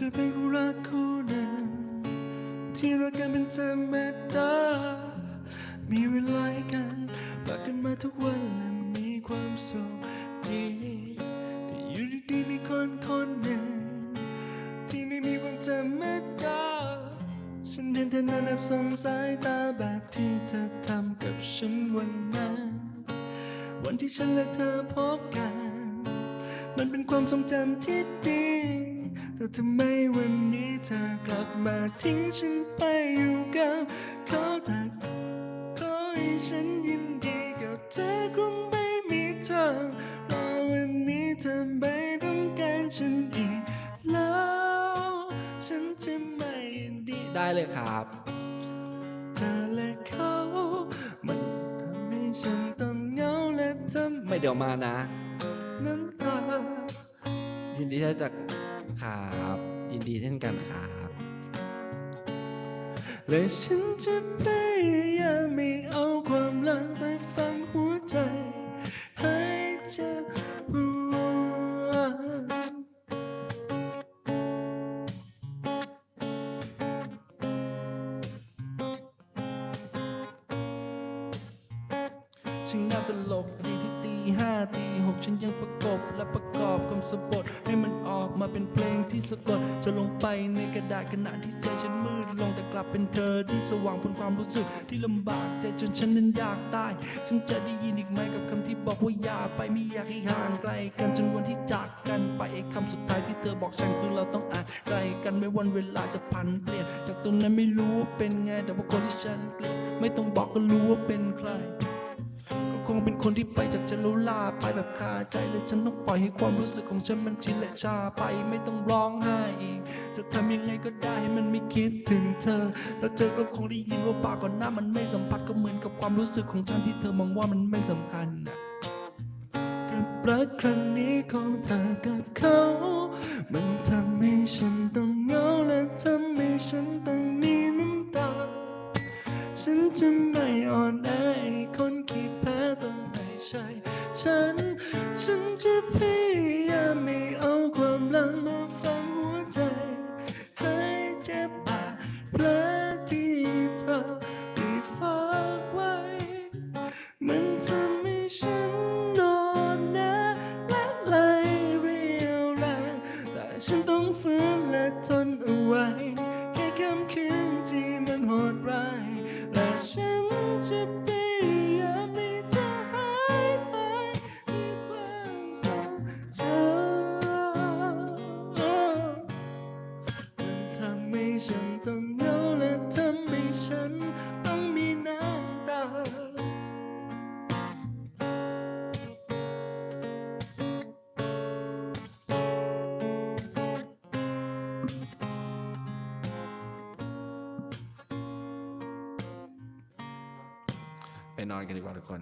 เคยเป็นคู่รักคู่หนึ่งที่รักกันเป็นธรรมดามีเวลาให้กันรักกันมาทุกวันและมีความสุขดีแต่อยู่ดีๆมีคนคนหนึ่ง ที่ไม่มีความธรรมดาฉันเห็นเธอนั้นแอบสงสายตาแบบที่เธอทำกับฉันวันนั้น วันที่ฉันและเธอพบกัน มันเป็นความทรงจำที่ดี แต่ทำไมวันนี้เธอกลับมาทิ้งฉันไปอยู่กับเขาแต่ขอให้ฉันยินดีกับเธอคงไม่มีทางรอวันนี้เธอไม่ต้องการฉันอีกแล้ว ฉันจะไม่ยินดีได้เลยครับเธอและเขามันทำให้ฉันต้องเหงาและทำไม่เดี๋ยวมานะน้ำตายินดีที่จะ ครับ ยินดีเช่นกันครับ และฉันจะพยายามไม่เอาความหลังไปฟังหัวใจ ให้เจ็บปวดฉันงาตลกดีที่ ห้าตีหกฉันยังประกบและประกอบคำสะบทให้มันออกมาเป็นเพลงที่สะกดจะลงไปในกระดาษขณะที่ใจฉันมืดลงแต่กลับเป็นเธอที่สว่างบนความรู้สึกที่ลำบากใจจนฉันนั้นอยากตายฉันจะได้ยินอีกไหมกับคำที่บอกว่าอย่าไปไม่อยากให้ห่างไกลกันจนวันที่จากกันไปไอ้คำสุดท้ายที่เธอบอกฉันคือเราต้องอ่านไกลกันไม่วันเวลาจะพันเปลี่ยนจากตรงนั้นไม่รู้เป็นไงแต่ว่าคนที่ฉันเกลียดไม่ต้องบอกก็รู้ว่าเป็นใคร คงเป็นคนที่ไปจากฉันแล้วลาไปแบบคาใจและฉันต้องปล่อยให้ความรู้สึกของฉันมันชินและชาไปไม่ต้องร้องไห้อีก จะทำยังไงก็ได้ให้มันไม่คิดถึงเธอ แล้วเธอก็คงได้ยินว่าปากก่อนหน้ามันไม่สัมผัสก็เหมือนกับความรู้สึกของฉันที่เธอมองว่ามันไม่สำคัญนะกับรักครั้งนี้ของเธอกับเขา จะไม่อ่อนแอคนขี้แพ้ต้องไม่ใช่ ฉัน ฉันจะพยายามไม่เอาความหลังมาฝังหัวใจให้เจ็บบาดแผลที่เธอได้ฝากไว้ มันทำให้ฉันนอนนะและไหลเรียวแรงแต่ฉันต้องฝืนและทนเอาไว้ ฉันต้องเหงาและทำให้ฉันต้องมีน้ำตา ไปนอนกันดีกว่าทุกคน